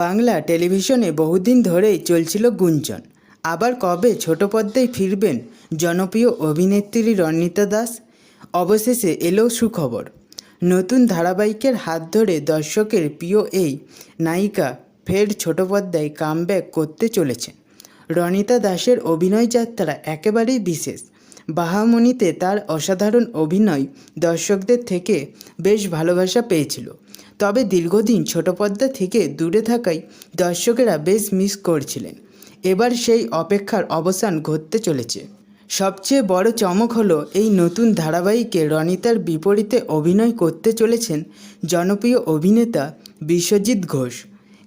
বাংলা টেলিভিশনে বহুদিন ধরেই চলছিল গুঞ্জন। আবার কবে ছোট পর্দায় ফিরবেন জনপ্রিয় অভিনেত্রী রণিতা দাস? অবশেষে এলো সুখবর। নতুন ধারাবাহিকের হাত ধরে দর্শকের প্রিয় এই নায়িকা ফের ছোট পর্দায় কামব্যাক করতে চলেছেন। রণিতা দাসের অভিনয় যাত্রা একেবারেই বিশেষ। বাহামণিতে তার অসাধারণ অভিনয় দর্শকদের থেকে বেশ ভালোবাসা পেয়েছিল। তবে দীর্ঘদিন ছোট পর্দা থেকে দূরে থাকায় দর্শকেরা বেশ মিস করছিলেন। এবার সেই অপেক্ষার অবসান ঘটতে চলেছে। সবচেয়ে বড় চমক হলো এই নতুন ধারাবাহিকে রনিতার বিপরীতে অভিনয় করতে চলেছেন জনপ্রিয় অভিনেতা বিশ্বজিৎ ঘোষ।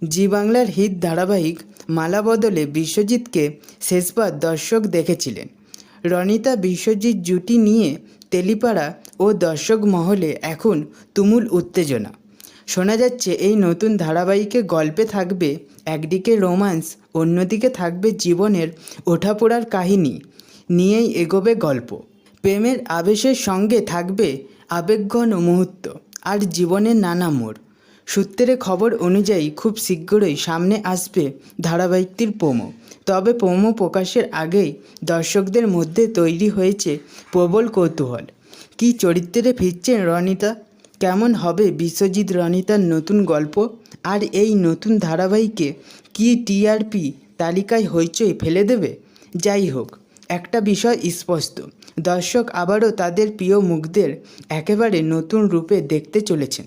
জি বাংলার হিট ধারাবাহিক মালা বদলে বিশ্বজিৎকে শেষবার দর্শক দেখেছিলেন। রণিতা বিশ্বজিৎ জুটি নিয়ে তেলিপাড়া ও দর্শক মহলে এখন তুমুল উত্তেজনা। শোনা যাচ্ছে এই নতুন ধারাবাহিকে গল্পে থাকবে একদিকে রোমান্স, অন্যদিকে থাকবে জীবনের ওঠাপোড়ার কাহিনী নিয়েই এগোবে গল্প। প্রেমের আবেশের সঙ্গে থাকবে আবেগঘন মুহূর্ত আর জীবনের নানা মোড়। সূত্রে খবর অনুযায়ী খুব শীঘ্রই সামনে আসবে ধারাবাহিকটির পোমো তবে পোমো প্রকাশের আগেই দর্শকদের মধ্যে তৈরি হয়েছে প্রবল কৌতূহল। কি চরিত্রে ফিরছেন রনিতা? কেমন হবে বিশ্বজিৎ রনিতার নতুন গল্প? আর এই নতুন ধারাবাহিকে কি টিআরপি তালিকায় হইচই ফেলে দেবে? যাই হোক, একটা বিষয় স্পষ্ট। দর্শক আবারও তাদের প্রিয় মুখদের একেবারে নতুন রূপে দেখতে চলেছেন।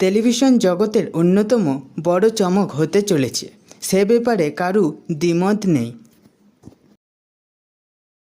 টেলিভিশন জগতের অন্যতম বড় চমক হতে চলেছে। সে ব্যাপারে কারু দ্বিমত নেই।